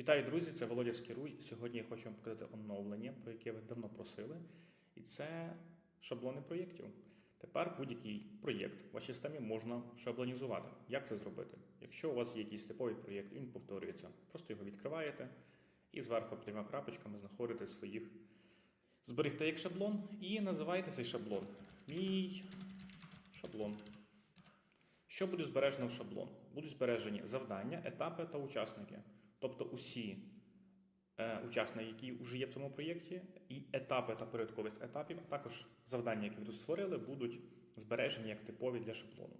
Вітаю, друзі! Це Володя Скіруй. Сьогодні я хочу вам показати оновлення, про яке ви давно просили. І це шаблони проєктів. Тепер будь-який проєкт в вашій системі можна шаблонізувати. Як це зробити? Якщо у вас є якийсь типовий проєкт, він повторюється, просто його відкриваєте і зверху трьома крапочками знаходите своїх. Зберігте як шаблон і називаєте цей шаблон. Мій шаблон. Що буде збережено в шаблон? Будуть збережені завдання, етапи та учасники. Тобто усі е, учасники, які вже є в цьому проєкті, і етапи та порядковість етапів, а також завдання, які ви тут створили, будуть збережені як типові для шаблону.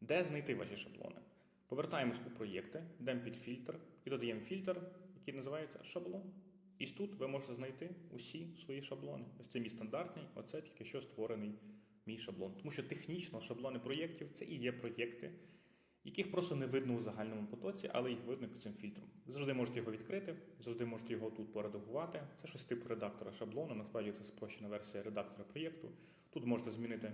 Де знайти ваші шаблони? Повертаємось у проєкти, йдемо під фільтр і додаємо фільтр, який називається шаблон. І тут ви можете знайти усі свої шаблони. Ось це мій стандартний, оце тільки що створений мій шаблон. Тому що технічно шаблони проєктів це і є проєкти, яких просто не видно у загальному потоці, але їх видно під цим фільтром. Завжди можете його відкрити, завжди можете його тут поредагувати. Це щось типу редактора шаблону. Насправді це спрощена версія редактора проєкту. Тут можете змінити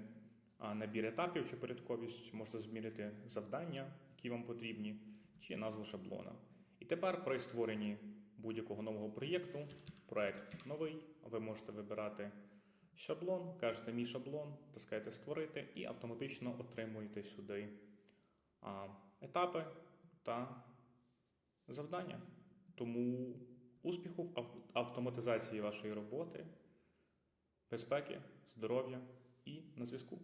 набір етапів чи порядковість, можете змінити завдання, які вам потрібні, чи назву шаблона. І тепер при створенні будь-якого нового проєкту, проект новий, ви можете вибирати шаблон, кажете мій шаблон, тискаєте створити і автоматично отримуєте сюди етапи та завдання. Тому успіху в автоматизації вашої роботи, безпеки, здоров'я і на зв'язку.